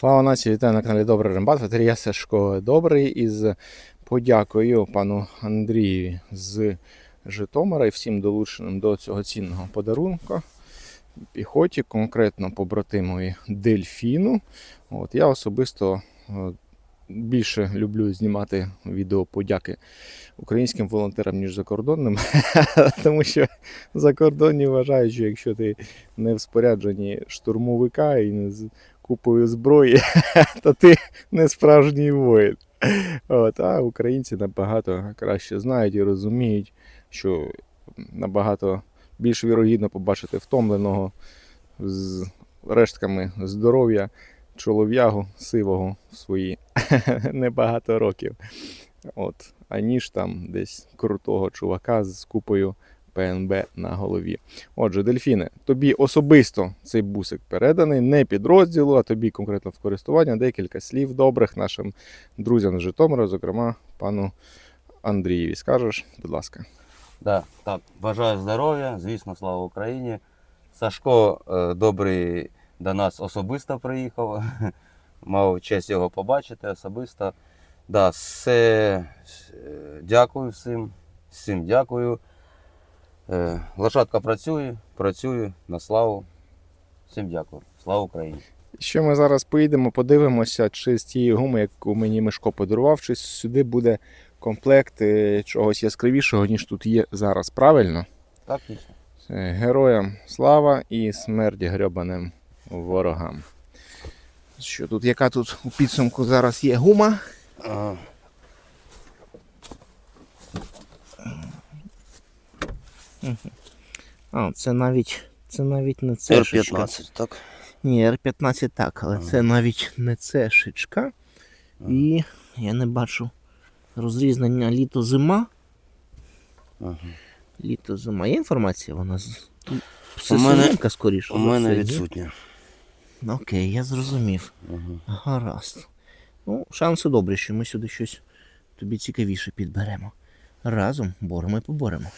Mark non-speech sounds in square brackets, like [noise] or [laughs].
Слава нації, вітаю на каналі Добрий Рембат. Я Сашко Добрий із подякою пану Андрію з Житомира і всім долученим до цього цінного подарунка. Піхоті, конкретно побратимові Дельфіну. От, я особисто е, більше люблю знімати відео подяки українським волонтерам, ніж закордонним, [laughs] тому що закордонні вважають, що якщо ти не в спорядженні штурмовика і не купою зброї, [laughs] то ти не справжній воїн. От, а українці набагато краще знають і розуміють, що набагато більш вірогідно побачити втомленого з рештками здоров'я чолов'ягу сивого в свої [laughs] небагато років. От, аніж там десь крутого чувака з купою ПНБ на голові. Отже, дельфіне, тобі особисто цей бусик переданий, не підрозділу, а тобі конкретно в користування декілька слів добрих нашим друзям з Житомира, зокрема пану Андрієві. Скажеш, будь ласка. Да, так, бажаю здоров'я, звісно, слава Україні. Сашко е, добрий до нас особисто приїхав. [laughs] Мав честь його побачити особисто. Да, все, е, дякую всім. Всім дякую. Е, лошадка працює, працює на славу. Всім дякую. Слава Україні! Ще ми зараз поїдемо, подивимося, чи з тієї гуми, яку мені Мишко подарував, чи сюди буде комплект е, чогось яскравішого, ніж тут є зараз. Правильно? Так, дійсно. Е, Героям слава і смерть грьобаним ворогам. Що тут, яка тут у підсумку зараз є гума? А, А, це навіть, це навіть не цешечка. Р-15, так? Ні, Р-15 так, але це навіть не цешечка. І я не бачу розрізнення літо-зима. Ага. Літо-зима. Є інформація? Вона. У мене- скоріше. У мене відсутня. Окей, я зрозумів. Ага. Гаразд. Ну, шанси добрі, що ми сюди щось тобі цікавіше підберемо. Разом боремо і поборемо.